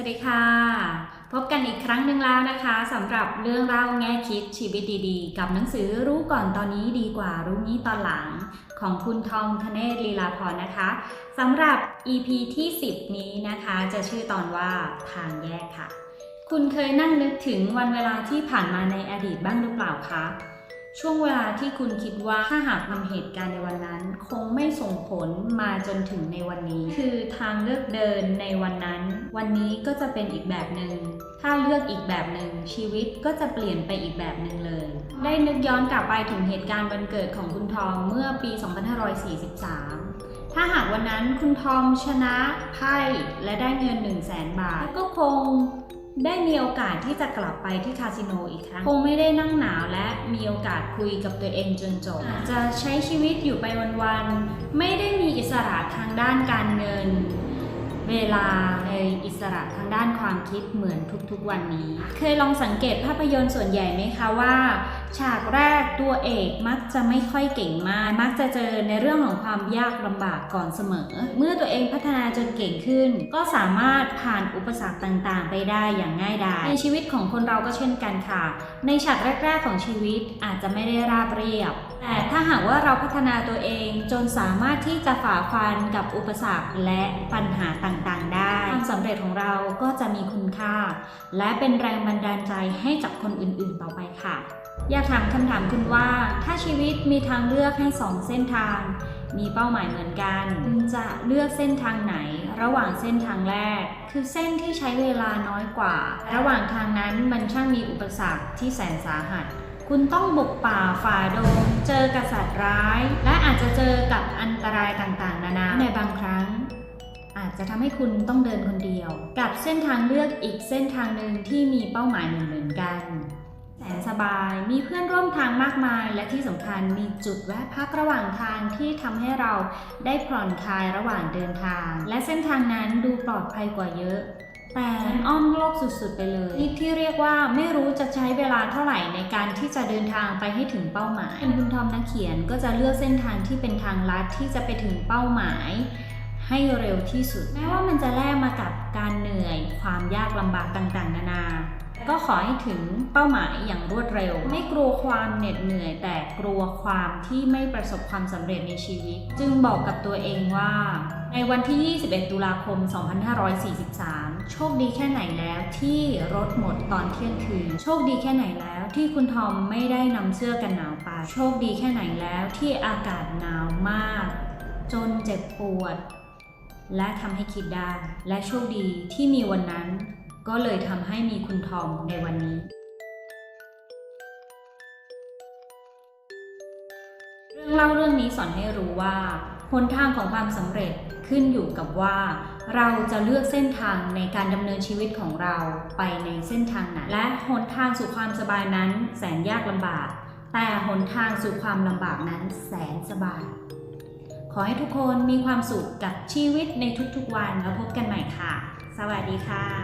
วัสดีค่ะ พบกันอีกครั้งหนึ่งแล้วนะคะสำหรับเรื่องเล่าแง่คิดชีวิตดีๆ กับหนังสือรู้ก่อนตอนนี้ดีกว่ารู้นี้ตอนหลังของคุณทองธเนศลีลาพรนะคะสำหรับ EP ที่ 10 นี้นะคะ จะชื่อตอนว่าทางแยกค่ะ คุณเคยนั่งนึกถึงวันเวลาที่ผ่านมาในอดีตบ้างหรือเปล่าคะ ช่วงเวลาที่คุณคิดว่าถ้าหากนำเหตุการณ์ในวันนั้น คงไม่ส่งผลมาจนถึงในวันนี้ คือทางเลือกเดินในวันนั้น วันนี้ก็จะเป็นอีกแบบหนึ่งถ้าเลือกอีกแบบหนึ่งชีวิตก็จะเปลี่ยนไปอีกแบบหนึ่งเลย ได้นึกย้อนกลับไปถึงเหตุการณ์วันเกิดของคุณทอมเมื่อปี 2543 ถ้าหากวันนั้นคุณทอมชนะไพ่และได้เงิน 1 0 0 0 0แสนบาทก็คง ได้มีโอกาสที่จะกลับไปที่คาสิโนอีกครั้ง คงไม่ได้นั่งหนาวและมีโอกาสคุยกับตัวเองจนจบอาจจะใช้ชีวิตอยู่ไปวันๆ ไม่ได้มีอิสระทางด้านการเงิน เวลาในอิสระทางด้านความคิดเหมือนทุกๆวันนี้ เคยลองสังเกตภาพยนตร์ส่วนใหญ่ไหมคะว่าฉากแรกตัวเอกมักจะไม่ค่อยเก่งมาก มักจะเจอในเรื่องของความยากลำบากก่อนเสมอ เมื่อตัวเองพัฒนาจนเก่งขึ้น ก็สามารถผ่านอุปสรรคต่างๆ ไปได้อย่างง่ายดายในชีวิตของคนเราก็เช่นกันค่ะ ในฉากแรก ๆ ของชีวิตอาจจะไม่ได้ราบเรียบ แต่ถ้าหากว่าเราพัฒนาตัวเองจนสามารถที่จะฝ่าฟันกับอุปสรรคและปัญหาต่างๆ ได้ความสำเร็จของเราก็จะมีคุณค่า และเป็นแรงบันดาลใจให้กับคนอื่นๆต่อไปค่ะ อยากถามคำถามคุณว่า ถ้าชีวิตมีทางเลือกให้สองเส้นทาง มีเป้าหมายเหมือนกัน คุณจะเลือกเส้นทางไหน ระหว่างเส้นทางแรก คือเส้นที่ใช้เวลาน้อยกว่า ระหว่างทางนั้นมันช่างมีอุปสรรคที่แสนสาหัส คุณต้องบุกป่าฝ่าดง เจอกับสัตว์ร้าย และอาจจะเจอกับอันตรายต่างๆ นานาในบางครั้งอาจจะทำให้คุณต้องเดินคนเดียว กับเส้นทางเลือกอีกเส้นทางหนึ่งที่มีเป้าหมายเหมือนๆกัน แสนสบายมีเพื่อนร่วมทางมากมาย และที่สำคัญมีจุดแวะพักระหว่างทางที่ทำให้เราได้ผ่อนคลายระหว่างเดินทาง และเส้นทางนั้นดูปลอดภัยกว่าเยอะแต่อ้อมโลกสุดๆ ไปเลยนี่ที่เรียกว่าไม่รู้จะใช้เวลาเท่าไหร่ในการที่จะเดินทางไปให้ถึงเป้าหมาย คุณทอมนักเขียนก็จะเลือกเส้นทางที่เป็นทางลัดที่จะไปถึงเป้าหมาย ให้เร็วที่สุด แม้ว่ามันจะแลกมากับการเหนื่อย ความยากลำบากต่างๆ นานา ก็ขอให้ถึงเป้าหมายอย่างรวดเร็ว ไม่กลัวความเหน็ดเหนื่อย แต่กลัวความที่ไม่ประสบความสำเร็จในชีวิต จึงบอกกับตัวเองว่า ในวันที่ 21 ตุลาคม 2543 โชคดีแค่ไหนแล้วที่รถหมดตอนเที่ยงคืน โชคดีแค่ไหนแล้วที่คุณทอมไม่ได้นำเสื้อกันหนาวไป โชคดีแค่ไหนแล้วที่อากาศหนาวมาก จนเจ็บปวด และทำให้คิดได้ และโชคดีที่มีวันนั้น ก็เลยทำให้มีคุณทอมในวันนี้ เรื่องเล่าเรื่องนี้สอนให้รู้ว่าหนทางของความสำเร็จขึ้นอยู่กับว่า เราจะเลือกเส้นทางในการดำเนินชีวิตของเราไปในเส้นทางไหนและหนทางสู่ความสบายนั้นแสนยากลำบาก แต่หนทางสู่ความลำบากนั้นแสนสบาย ขอให้ทุกคนมีความสุขกับชีวิตในทุกๆวันแล้วพบกันใหม่ค่ะ สวัสดีค่ะ